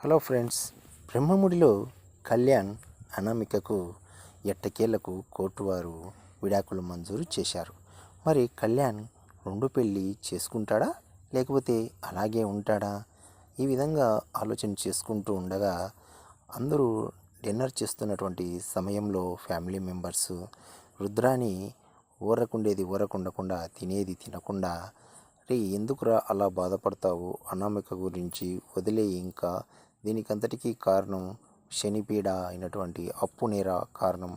Hello friends బ్రహ్మముడిలో కళ్యాణ్ అనామికకు ఎట్టకేలకు కోర్టు వారు విడాకులు మంజూరు చేశారు. మరి కళ్యాణ్ రెండు పెళ్ళి చేసుకుంటాడా? లేకపోతే అలాగే ఉంటాడా? ఈ విధంగా ఆలోచన చేసుకుంటూ ఉండగా అందరూ డిన్నర్ చేస్తున్నటువంటి సమయంలో ఫ్యామిలీ మెంబర్స్ రుద్రాని ఊరకుండేది ఊరకుండకుండా తినేది తినకుండా రే ఎందుకురా అలా బాధపడతావు? అనామిక గురించి వదిలే ఇంకా. దీనికంతటికీ కారణం శనిపీడ అయినటువంటి అప్పు నేరా కారణం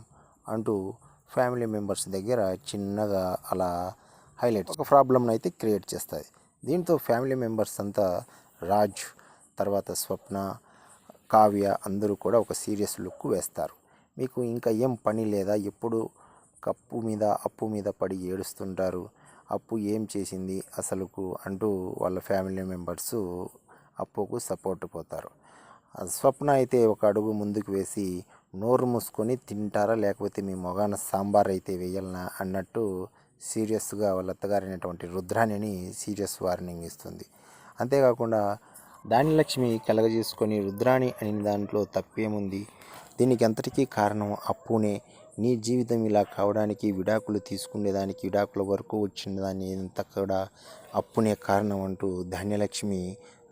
అంటూ ఫ్యామిలీ మెంబర్స్ దగ్గర చిన్నగా అలా హైలైట్ ఒక ప్రాబ్లమ్ని అయితే క్రియేట్ చేస్తుంది దీంతో ఫ్యామిలీ మెంబర్స్ అంతా రాజ్ తర్వాత స్వప్న కావ్య అందరూ కూడా ఒక సీరియస్ లుక్ వేస్తారు. మీకు ఇంకా ఏం పని లేదా? ఎప్పుడు కప్పు మీద అప్పు మీద పడి ఏడుస్తుంటారు? అప్పు ఏం చేసింది అసలుకు అంటూ వాళ్ళ ఫ్యామిలీ మెంబర్స్ అప్పుకు సపోర్ట్ పోతారు. స్వప్న అయితే ఒక అడుగు ముందుకు వేసి నోరు మూసుకొని తింటారా లేకపోతే మీ మొగాన సాంబార్ అయితే వేయాలనా అన్నట్టు సీరియస్గా వాళ్ళ అత్తగారైనటువంటి రుద్రాణిని సీరియస్ వార్నింగ్ ఇస్తుంది. అంతేకాకుండా దానిలక్ష్మి కలగజేసుకొని రుద్రాణి అనే దాంట్లో తప్పేముంది? దీనికి అంతటికీ కారణం అప్పునే. నీ జీవితం ఇలా కావడానికి విడాకులు తీసుకునేదానికి విడాకుల వరకు వచ్చిన దాన్ని ఇంత కూడా అప్పునే కారణం అంటూ ధాన్యలక్ష్మి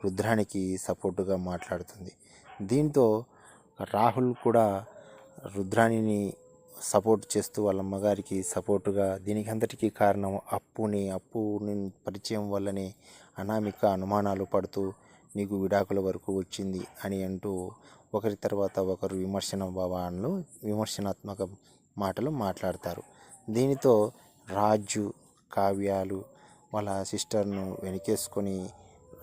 రుద్రానికి సపోర్టుగా మాట్లాడుతుంది. దీంతో రాహుల్ కూడా రుద్రాణిని సపోర్ట్ చేస్తూ వాళ్ళ అమ్మగారికి సపోర్టుగా దీనికి అంతటికీ కారణం అప్పుని అప్పుని పరిచయం వల్లనే అనామిక అనుమానాలు పడుతూ నీకు విడాకుల వరకు వచ్చింది అని అంటూ ఒకరి తర్వాత ఒకరు విమర్శన భావాలను విమర్శనాత్మక మాటలు మాట్లాడతారు. దీనితో రాజు కావ్యాలు వాళ్ళ సిస్టర్ను వెనకేసుకొని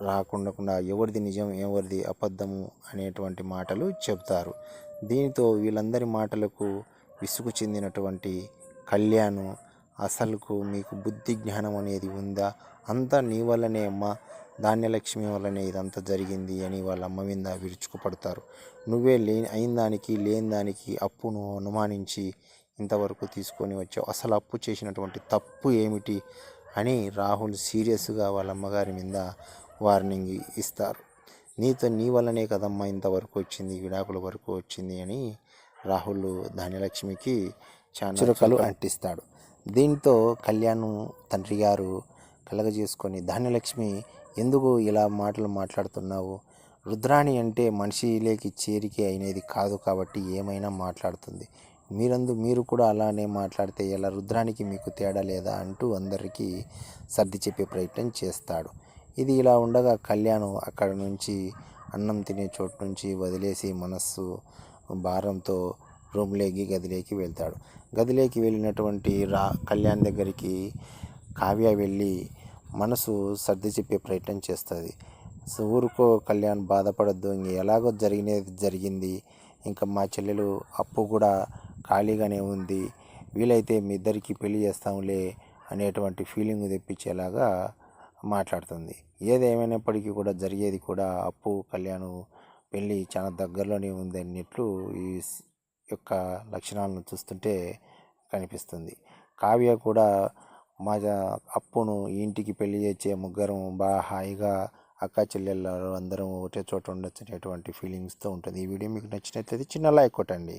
రాకుండా ఎవరిది నిజం ఎవరిది అబద్ధము అనేటువంటి మాటలు చెబుతారు. దీనితో వీళ్ళందరి మాటలకు విసుగు చెందినటువంటి కళ్యాణ్ అసలుకు మీకు బుద్ధి జ్ఞానం అనేది ఉందా? అంతా నీ వల్లనే అమ్మా. ధాన్యలక్ష్మి వల్లనే ఇదంతా జరిగింది అని వాళ్ళ అమ్మ మీద విరుచుకుపడతారు. నువ్వే లేని అయిన దానికి లేని దానికి అప్పును అనుమానించి ఇంతవరకు తీసుకొని వచ్చావు. అసలు అప్పు చేసినటువంటి తప్పు ఏమిటి అని రాహుల్ సీరియస్గా వాళ్ళ అమ్మగారి మీద వార్నింగ్ ఇస్తారు. నీతో నీ వల్లనే కదమ్మా ఇంతవరకు వచ్చింది విడాకుల వరకు వచ్చింది అని రాహుల్ ధాన్యలక్ష్మికి చాలా చురకలు అంటిస్తాడు. దీంతో కళ్యాణ్ తండ్రి గారు కలగజేసుకొని ధాన్యలక్ష్మి ఎందుకు ఇలా మాటలు మాట్లాడుతున్నావు? రుద్రాణి అంటే మనిషిలోకి చేరిక అయినది కాదు కాబట్టి ఏమైనా మాట్లాడుతుంది. మీరందు మీరు కూడా అలానే మాట్లాడితే ఎలా? రుద్రానికి మీకు తేడా లేదా? అంటూ అందరికీ సర్ది చెప్పే ప్రయత్నం చేస్తాడు. ఇది ఇలా ఉండగా కళ్యాణ్ అక్కడ నుంచి అన్నం తినే చోటు నుంచి వదిలేసి మనస్సు భారంతో రూమ్లోకి గదిలోకి వెళ్తాడు. గదిలోకి వెళ్ళినటువంటి రా కళ్యాణ్ దగ్గరికి కావ్య వెళ్ళి మనసు సర్ది చెప్పే ప్రయత్నం చేస్తుంది. సో ఊరుకో కళ్యాణ్ బాధపడద్దు ఇంక ఎలాగో జరిగినది జరిగింది. ఇంకా మా చెల్లెలు అప్పు కూడా ఖాళీగానే ఉంది. వీలైతే మీ ఇద్దరికి పెళ్ళి చేస్తాంలే అనేటువంటి ఫీలింగ్ తెప్పించేలాగా మాట్లాడుతుంది. ఏదేమైనప్పటికీ కూడా జరిగేది కూడా అప్పు కళ్యాణ్ పెళ్ళి చాలా దగ్గరలోనే ఉంది అన్నట్లు ఈ యొక్క లక్షణాలను చూస్తుంటే కనిపిస్తుంది. కావ్య కూడా మా అప్పును ఇంటికి పెళ్ళి చేసే ముగ్గురం బాగా హాయిగా అక్క చెల్లెళ్ళు అందరం ఒకటే చోట ఉండొచ్చు అనేటువంటి ఫీలింగ్స్తో ఉంటుంది. ఈ వీడియో మీకు నచ్చినట్లయితే చిన్న లైక్ కొట్టండి.